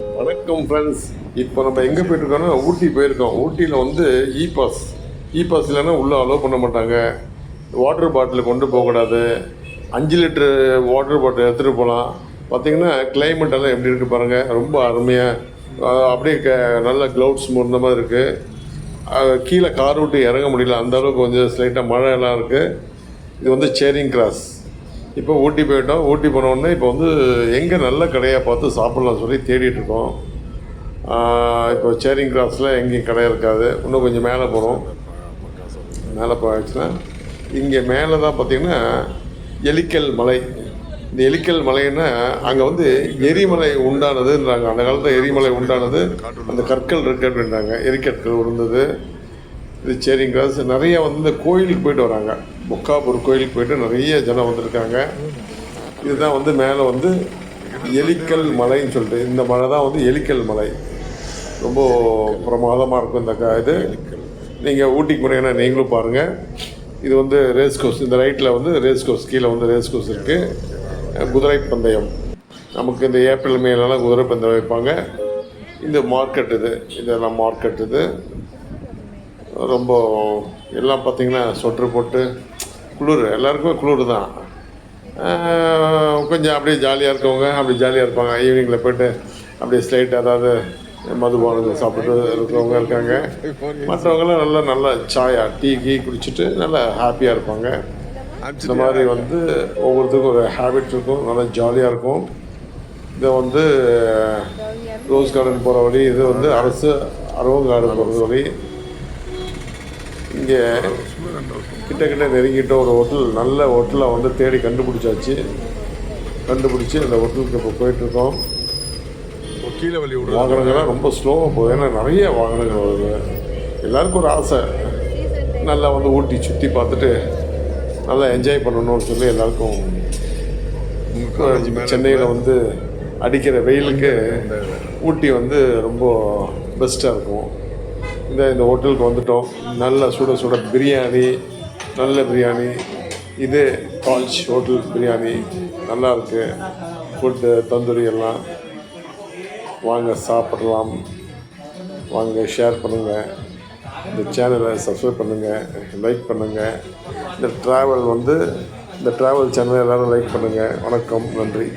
வணக்கம் ஃப்ரெண்ட்ஸ் இப்போ நம்ம எங்கே போயிட்டுருக்கோம்னா ஊட்டி போயிருக்கோம். ஊட்டியில் வந்து இ பாஸ் இ பாஸ் இல்லைன்னா உள்ளே அலோவ் பண்ண மாட்டாங்க. வாட்டர் பாட்டில் கொண்டு போகக்கூடாது. அஞ்சு லிட்டரு வாட்டர் பாட்டில் எடுத்துகிட்டு போகலாம். பார்த்தீங்கன்னா கிளைமேட் எல்லாம் எப்படி இருக்குது பாருங்கள் ரொம்ப அருமையாக அப்படியே க நல்ல க்ளவுட்ஸ் முடிந்த மாதிரி இருக்குது கீழே கார் விட்டு இறங்க முடியல. அந்த அளவுக்கு கொஞ்சம் ஸ்லைட்டாக மழை எல்லாம் இருக்குது இது வந்து சேரிங் கிராஸ் இப்போ ஊட்டி போயிட்டோம். ஊட்டி போனோடனே இப்போ வந்து எங்கே நல்ல கடையாக பார்த்து சாப்பிட்லாம் சொல்லி தேடிட்டுருக்கோம் இப்போ சேரிங் கிராஸில் எங்கேயும் கடை இருக்காது. இன்னும் கொஞ்சம் மேலே போகிறோம் மேலே போயாச்சுன்னா இங்கே மேலே தான் பார்த்திங்கன்னா எலிக்கல் மலை. இந்த எலிக்கல் மலைன்னா அங்கே வந்து எரிமலை உண்டானதுன்றாங்க. அந்த காலத்தில் எரிமலை உண்டானது அந்த கற்கள் இருக்கு அப்படின்றாங்க. எரிக்கற்கள் உருந்தது இது சரிங்க கிராஸ் நிறைய வந்து இந்த கோயிலுக்கு போயிட்டு வராங்க. முக்காபூர் கோயிலுக்கு போயிட்டு நிறைய ஜனம் வந்திருக்காங்க. இதுதான் வந்து மேலே வந்து எலிக்கல் மலைன்னு சொல்லிட்டு இந்த மலை தான் வந்து எலிக்கல் மலை. ரொம்ப பிரமாதமாக இருக்கும் இந்த க இது. நீங்கள் ஊட்டிக்கு போனீங்கன்னா நீங்களும் பாருங்கள் இது வந்து ரேஸ் கோர்ஸ் இந்த ரைட்டில் வந்து ரேஸ் கோர்ஸ் கீழே வந்து ரேஸ் கோர்ஸ் இருக்குது குதிரை பந்தயம். நமக்கு இந்த ஏப்ரல் மேலெல்லாம் குதிரை பந்தயம் வைப்பாங்க. இந்த மார்க்கெட் இது. இதெல்லாம் மார்க்கெட் இது. ரொம்ப எல்லாம் பார்த்தீங்கன்னா சொட்ரு போட்டு குளிர் எல்லாருக்குமே குளிர் தான். கொஞ்சம் அப்படியே ஜாலியாக இருக்கவங்க அப்படி ஜாலியாக இருப்பாங்க. ஈவினிங்கில் போய்ட்டு அப்படியே ஸ்லைட் அதாவது மதுபானங்கள் சாப்பிட்டு இருக்கிறவங்க இருக்காங்க. மற்றவங்களாம் நல்லா நல்லா சாயா டீ கீ குடிச்சிட்டு நல்லா ஹாப்பியாக இருப்பாங்க. இந்த மாதிரி வந்து ஒவ்வொருத்தருக்கும் ஒரு ஹேபிட் இருக்கும். நல்லா ஜாலியாக இருக்கும். இதை வந்து ரோஸ் கார்டன் போகிற வழி இது வந்து அரசு அரவங்காடு போகிறது வழி. இங்கே கிட்ட கிட்ட நெருங்கிட்ட ஒரு ஹோட்டல் நல்ல ஹோட்டலை வந்து தேடி கண்டுபிடிச்சாச்சு. கண்டுபிடிச்சி அந்த ஹோட்டலுக்கு இப்போ போயிட்டுருக்கோம். கீழே வழி வாகனங்கள்லாம் ரொம்ப ஸ்லோவாக போகுது. ஏன்னா நிறைய வாகனங்கள் வருது. எல்லாருக்கும் ஒரு ஆசை. நல்லா வந்து ஊட்டி சுற்றி பார்த்துட்டு நல்லா என்ஜாய் பண்ணணும்னு சொல்லி எல்லாருக்கும் சென்னையில் வந்து அடிக்கிற வெயிலுக்கு ஊட்டி வந்து ரொம்ப பெஸ்ட்டாக இருக்கும். இந்த இந்த ஹோட்டலுக்கு வந்துட்டோம். நல்ல சுட சுட பிரியாணி நல்ல பிரியாணி. இது தாஜ் ஹோட்டல் பிரியாணி. நல்லா இருக்குது ஃபுட்டு தந்தூரி எல்லாம். வாங்க சாப்பிடலாம். வாங்க ஷேர் பண்ணுங்கள் இந்த சேனலை சப்ஸ்கிரைப் பண்ணுங்கள் லைக் பண்ணுங்கள் இந்த ட்ராவல் வந்து இந்த ட்ராவல் சேனலை எல்லோரும் லைக் பண்ணுங்கள் வணக்கம். நன்றி.